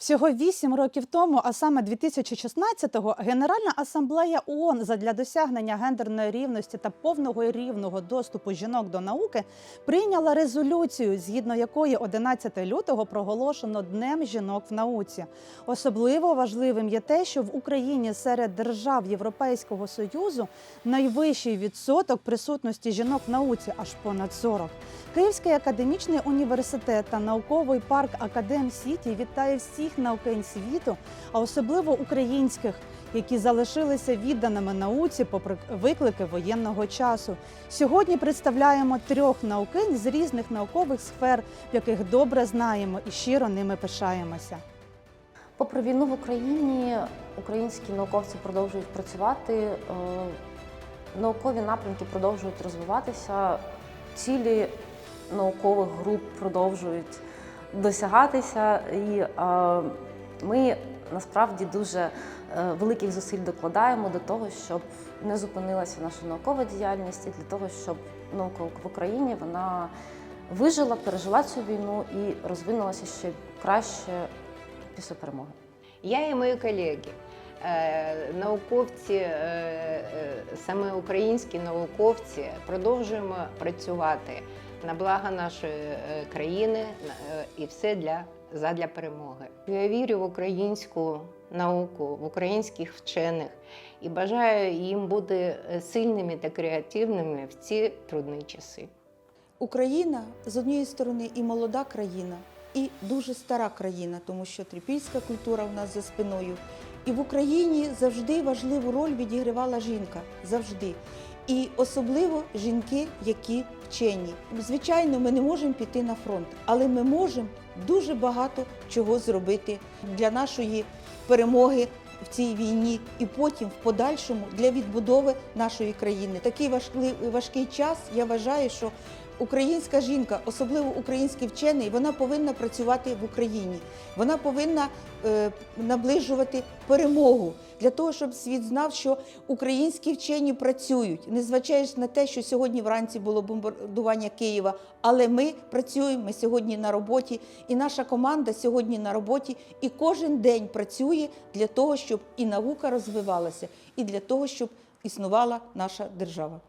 Всього вісім років тому, а саме 2016-го, Генеральна асамблея ООН задля досягнення гендерної рівності та повного і рівного доступу жінок до науки прийняла резолюцію, згідно якої 11 лютого проголошено Днем жінок в науці. Особливо важливим є те, що в Україні серед держав Європейського союзу найвищий відсоток присутності жінок в науці аж понад 40. Київський академічний університет та науковий парк Академ Сіті вітає всіх наукинь світу, а особливо українських, які залишилися відданими науці попри виклики воєнного часу. Сьогодні представляємо трьох наукинь з різних наукових сфер, в яких добре знаємо і щиро ними пишаємося. Попри війну в Україні, українські науковці продовжують працювати, е, наукові напрямки продовжують розвиватися, цілі наукових груп продовжують досягатися, і е, ми насправді дуже е, великих зусиль докладаємо до того, щоб не зупинилася наша наукова діяльність, і для того, щоб наука в Україні вона вижила, пережила цю війну і розвинулася ще краще після перемоги. Я і мої колеги, е, науковці, саме українські науковці, продовжуємо працювати на благо нашої е, країни е, і все для задля перемоги. Я вірю в українську науку, в українських вчених і бажаю їм бути е, сильними та креативними в ці трудні часи. Україна з однієї сторони і молода країна, і дуже стара країна, тому що трипільська культура в нас за спиною. І в Україні завжди важливу роль відігравала жінка. Завжди. І особливо жінки, які вчені. Звичайно, ми не можемо піти на фронт, але ми можемо дуже багато чого зробити для нашої перемоги в цій війні і потім в подальшому для відбудови нашої країни. Такий важкий, важкий час. Я вважаю, що українська жінка, особливо український вчений, вона повинна працювати в Україні. Вона повинна е, наближувати перемогу для того, щоб світ знав, що українські вчені працюють, незважаючи на те, що сьогодні вранці було бомбардування Києва. Але ми працюємо ми сьогодні на роботі, і наша команда сьогодні на роботі, і кожен день працює для того, щоб і наука розвивалася, і для того, щоб існувала наша держава.